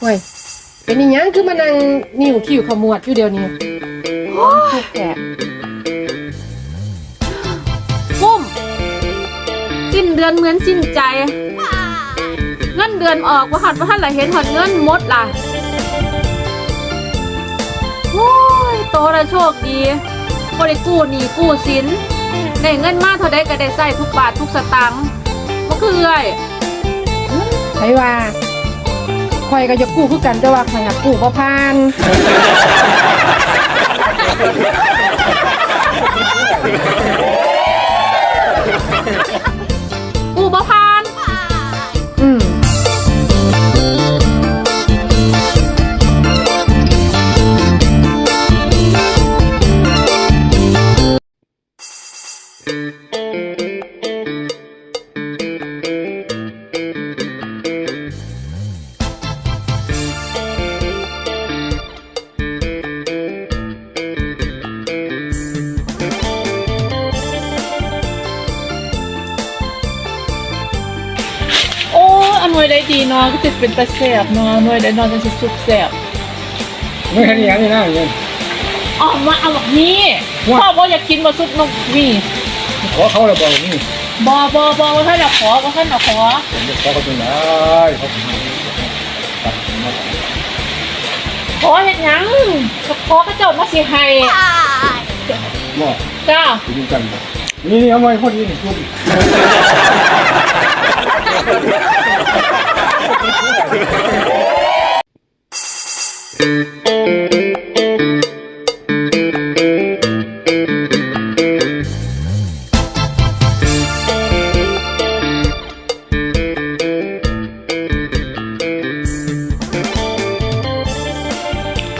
เฮ้ยเป็นอีหยังคือมานั่งนิ้วคิ้วขมวดอยู่เดียวนี้ทุกแกกุ้มสิ้นเดือนเหมือนสิ้นใจ เงินเดือนออกว่าหัดว่าหันละเห็นหอดเงินหมดล่ะโอ้ยโตละโชคดีบ่ได้กู้หนี้กู้สินได้เงินมาเท่าใดก็ได้ใส่ทุกบาททุกสตางค์บ่คือเอ้ยใครว่า ข่อยก็จะกู้คือกันแต่ว่าข่อยหักกู้บ่ผ่าน วยได้ดีเนาะก็จะเป็นตะแสบเนาะหน่วยได้นอนจังสิสุกแสบไม่แค่นี้อย่างนี้นะเงินอ๋อมาเอาแบบนี้ว่าพ่อบอกอยากกินมาซุปนกนี่ขอเขาเลยบอกนี่บอบอบอว่าท่านเอาขอว่าท่านเอาขอผมจะขอเขาเป็นไรเขาทำตัดมาขอเห็นยังขอกระเจ้ามาสิให้บอกจ้าไปดูกันนี่นี่เอาไว้คนนี้ชุบ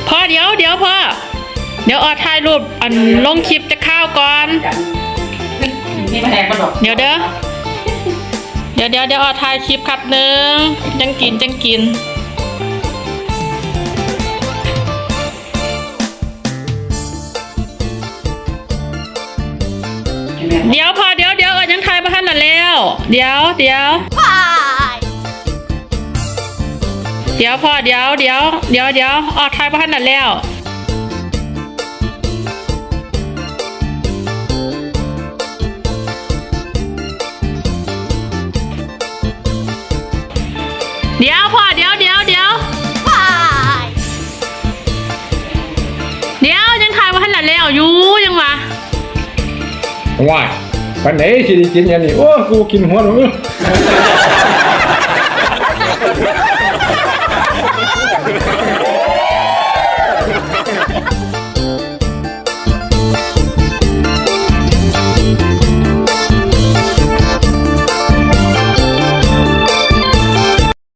พ่อเดี๋ยวเดี๋ยวพ่อ เดี๋ยวออถ่ายรูปอันลงคลิปจะข้าวก่อน นี่มาแดงมันหรอก เดี๋ยวเด้อเดี๋ยวเดี๋ยวเดี๋ยวออถ่ายคลิปครับหนึ่งจังกินจังกินเดี๋ยวพอเดี๋ยวเดี๋ยวเออยังทายประทันละแล้ว เดี๋ยวเดี๋ยวเดี๋ยวพอเดี๋ยวเดี๋ยวเดี๋ยวเดี๋ยวออกทายประทันละแล้ว เดี๋ยวพ่อเดี๋ยวเดี๋ยวเดี๋ยวไปเดี๋ยวยังถ่ายว่าทันหลัดแล้วอยู่ยังวะว่ายวัไหนสิได้กินยังนี่โอ้กูกินหัวหนู